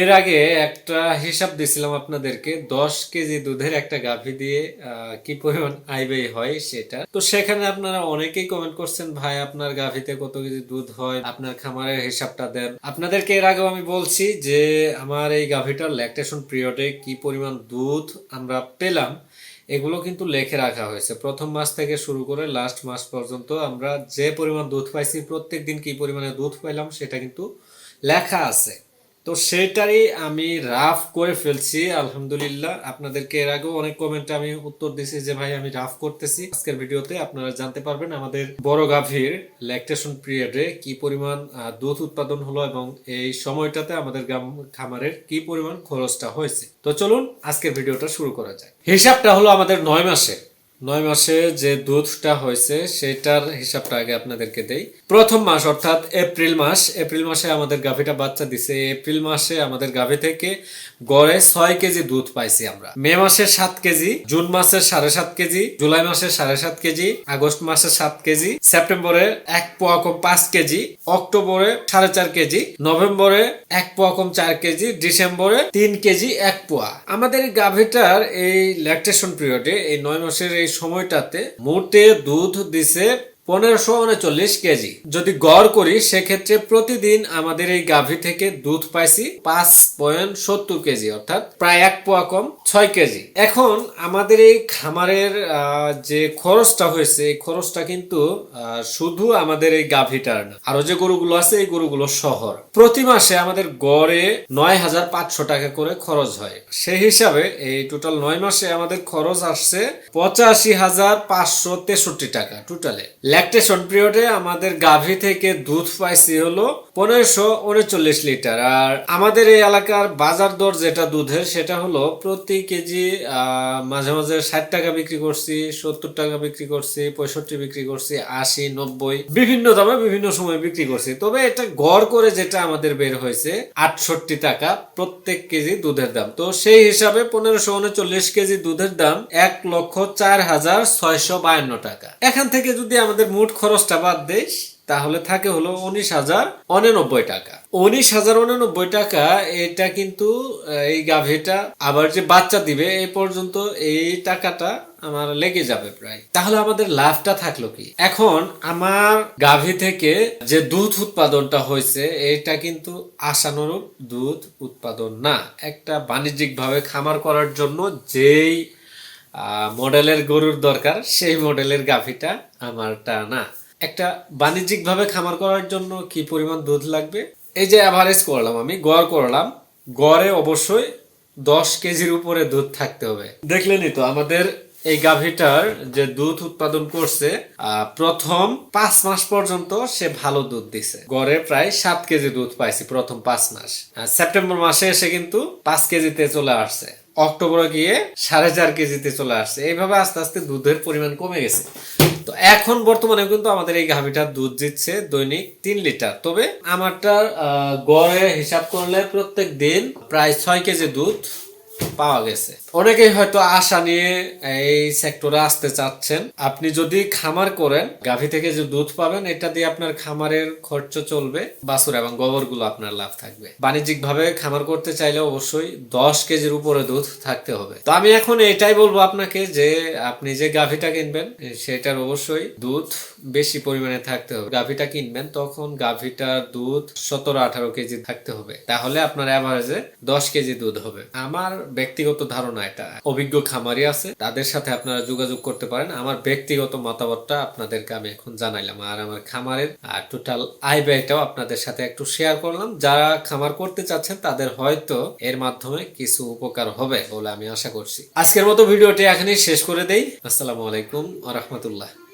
এর আগে একটা হিসাব দিছিলাম আপনাদেরকে, দশ কেজি দুধের একটা গাভী দিয়ে কি পরিমাণ আয় ব্যয় হয় সেটা। তো সেখানে আপনারা অনেকেই কমেন্ট করছেন, ভাই, আপনার গাভীতে কত কেজি দুধ হয়? আপনার খামারের হিসাবটা দেন। আপনাদেরকে এর আগেও আমি বলছি যে, আমার এই গাভীটার ল্যাকটেশন পিরিয়ডে কি পরিমাণ দুধ আমরা পেলাম, এগুলো কিন্তু লেখে রাখা হয়েছে। প্রথম মাস থেকে শুরু করে লাস্ট মাস পর্যন্ত আমরা যে পরিমাণ দুধ পাইছি প্রত্যেক দিন কি পরিমাণে দুধ পাইলাম সেটা কিন্তু লেখা আছে। তো সেটারই আমি রাফ করে ফেলছি, আলহামদুলিল্লাহ। আপনাদেরকে এর আগেও অনেক কমেন্টে আমি উত্তর দিছি যে, ভাই, আমি রাফ করতেছি। আজকের ভিডিওতে আপনারা জানতে পারবেন আমাদের বড় গাভীর ল্যাকটেশন পিরিয়ডে কি পরিমাণ দুধ উৎপাদন হলো এবং এই সময়টাতে আমাদের গ্রাম- খামারের কি পরিমাণ খরচটা হয়েছে। তো চলুন আজকের ভিডিওটা শুরু করা যায় হিসাবটা হলো আমাদের নয় মাসে। নয় মাসে যে দুধটা হয়েছে, সেটার হিসাবটা আগে আপনাদেরকে দেই। প্রথম মাস, অর্থাৎ এপ্রিল মাস, এপ্রিল মাসে আমাদের গাভীটা বাচ্চা দিছে। এপ্রিল মাসে আমাদের গাভী থেকে গড়ে ছয় কেজি দুধ পাইছি আমরা। মে মাসের সাত কেজি, জুন মাসের সাড়ে সাত কেজি, জুলাই মাসের সাড়ে সাত কেজি, আগস্ট মাসে সাত কেজি, সেপ্টেম্বরে এক পোয়া কম পাঁচ কেজি, অক্টোবরে সাড়ে চার কেজি, নভেম্বরে এক পোয়া কম চার কেজি, ডিসেম্বরে তিন কেজি এক পোয়া। আমাদের গাভীটার এই ল্যাকটেশন পিরিয়ডে এই নয় মাসের এই সময়টাতে মোটে দুধ দিছে পনেরোশো উনচল্লিশ কেজি। যদি গড় করি, সেক্ষেত্রে প্রতিদিন আমাদের এই গাভী থেকে দুধ পাইছি পাঁচ পয়েন্ট সত্তর কেজি, অর্থাৎ প্রায় এক পোয়া কম ছয় কেজি। এখন আমাদের এই খামারের যে খরচটা হয়েছে, এই খরচটা কিন্তু শুধু আমাদের এই গাভীটার না, আরও যে গরুগুলো আছে, এই গরুগুলো শহর। প্রতি মাসে আমাদের গড়ে নয় হাজার পাঁচশো টাকা করে খরচ হয়। সেই হিসাবে এই টোটাল নয় মাসে আমাদের খরচ আসছে পঁচাশি হাজার পাঁচশো তেষট্টি টাকা টোটালে। ল্যাকটেশন পিরিয়ডে আমাদের গাভী থেকে দুধ পাইছি হলো পনেরোশো উনচল্লিশ লিটার। আর আমাদের এই এলাকার বাজার দর যেটা দুধের, সেটা হলো প্রতি কেজি মাঝে মাঝে ষাট টাকা বিক্রি করছি, সত্তর টাকা বিক্রি করছি, পঁয়ষট্টি বিক্রি করছি, আশি, নব্বই, বিভিন্ন দামে বিভিন্ন সময় বিক্রি করছি। তবে এটা গড় করে যেটা আমাদের বের হয়েছে, আটষট্টি টাকা প্রত্যেক কেজি দুধের দাম। তো সেই হিসাবে পনেরোশো উনচল্লিশ কেজি দুধের দাম এক লক্ষ চার হাজার ছয়শো বায়ান্ন টাকা। এখান থেকে যদি আমাদের মোট খরচটা বাদ দেই, তাহলে থাকে হলো উনিশ হাজার অনানব্বই টাকা। উনিশ হাজার উনানব্বই টাকা, এটা কিন্তু এই গাভীটা আবার যে বাচ্চা দিবে এই পর্যন্ত এই টাকাটা আমার লেগে যাবে প্রায়। তাহলে আমাদের লাভটা থাকল কি? এখন আমার গাভী থেকে যে দুধ উৎপাদনটা হয়েছে, এটা কিন্তু আশানুরূপ দুধ উৎপাদন না। একটা বাণিজ্যিক ভাবে খামার করার জন্য যেই মডেলের গরুর দরকার, সেই মডেলের গাভীটা আমারটা না একটা বাণিজ্যিক ভাবে খামার করার জন্য কি পরিমাণ দুধ লাগবে? এই যে অ্যাভারেজ করলাম আমি, গড় করলাম, গড়ে অবশ্যই দশ কেজির উপরে দুধ থাকতে হবে। দেখলেনই তো, আমাদের এই গাভীটার যে দুধ উৎপাদন করছে প্রথম পাঁচ মাস পর্যন্ত সে ভালো দুধ দিছে। গড়ে প্রায় সাত কেজি দুধ পাইছি প্রথম পাঁচ মাস। সেপ্টেম্বর মাসে এসে কিন্তু পাঁচ কেজিতে চলে আসছে। অক্টোবরে গিয়ে সাড়ে চার কেজিতে চলে আসছে। এইভাবে আস্তে আস্তে দুধের পরিমাণ কমে গেছে। তো এখন বর্তমানে কিন্তু আমাদের এই ঘামিটা দুধ দিচ্ছে দৈনিক তিন লিটার। তবে আমারটার গড়ে হিসাব করলে প্রত্যেক দিন প্রায় ছয় কেজি দুধ পাওয়া গেছে। অনেকেই হয়তো আশা নিয়ে এই সেক্টরে আসতে চাচ্ছেন। আপনি যদি খামার করেন, গাভী থেকে যে দুধ পাবেন, এটা দিয়ে আপনার খামারের খরচ চলবে, বাছুর এবং গোবরগুলো আপনার লাভ থাকবে। বাণিজ্যিক ভাবে খামার করতে চাইলে অবশ্যই দশ কেজির উপরে দুধ থাকতে হবে। তো আমি এখন এটাই বলব আপনাকে যে, আপনি যে গাভীটা কিনবেন, সেটার অবশ্যই দুধ বেশি পরিমাণে থাকতে হবে। গাভীটা কিনবেন, তখন গাভীটার দুধ সতেরো আঠারো কেজি থাকতে হবে। তাহলে আপনার অ্যাভারেজে দশ কেজি দুধ হবে। আমার ব্যক্তিগত ধারণা এটা অভিজ্ঞ খামারি আছে, তাদের সাথে আপনারা যোগাযোগ করতে পারেন। আমার ব্যক্তিগত মতামতটা আপনাদেরকে আমি এখন জানাইলাম। আর আমার খামারের, আর টোটাল আয় ব্যয়টাও আপনাদের সাথে একটু শেয়ার করলাম। যারা খামার করতে চাচ্ছেন, তাদের হয়তো এর মাধ্যমে কিছু উপকার হবে বলে আমি আশা করছি। আজকের মতো ভিডিওটি এখানেই শেষ করে দেই। আসসালামু আলাইকুম রহমতুল্লাহ।